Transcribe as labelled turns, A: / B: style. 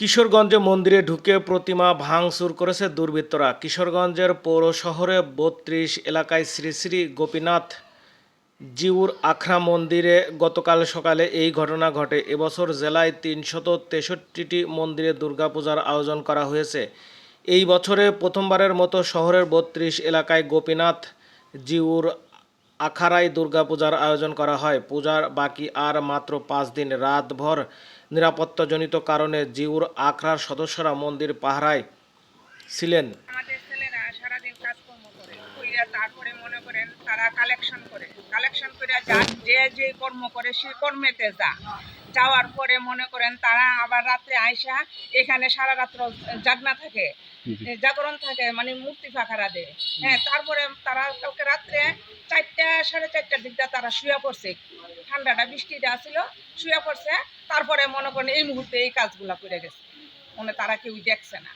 A: কিশোরগঞ্জে মন্দিরে ঢুকে প্রতিমা ভাঙচুর করেছে দুর্বৃত্তরা। কিশোরগঞ্জের পৌর শহরে বত্রিশ এলাকায় শ্রী শ্রী গোপীনাথ জিউর আখড়া মন্দিরে গতকাল সকালে এই ঘটনা ঘটে। এবছর জেলায় তিনশত তেষট্টিটি মন্দিরে দুর্গাপূজার আয়োজন করা হয়েছে। এই বছরে প্রথমবারের মতো শহরের বত্রিশ এলাকায় গোপীনাথ জিউর আখাড়ায় দুর্গাপূজার আয়োজন করা হয়। পূজার বাকি আর মাত্র পাঁচ দিন রাতভর নিরাপত্তাজনিত কারণে জিউর আখড়ার সদস্যরা মন্দির পাহারায় ছিলেন।
B: আমাদের ছেলেরা সারাদিন কাজকর্ম করে কইরা তারপরে মনে করেন তারা কালেকশন করে। কালেকশন করে যা যে যে কর্ম করে সে কর্মেতে যা। যাওয়ার পরে মনে করেন তারা আবার রাত্রে আইসা এখানে সারা রাত্র জাগনা থাকে জাগরণ থাকে মানে মূর্তি ফাঁকারা দেয়। হ্যাঁ তারপরে তারা কালকে রাত্রে চারটা সাড়ে চারটার দিকটা তারা শুয়ে পড়ছে। ঠান্ডাটা বৃষ্টিটা আসিল শুয়ে পড়ছে। তারপরে মনে করেন এই মুহূর্তে এই কাজগুলা করে গেছে। মনে তারা কেউ দেখছে না।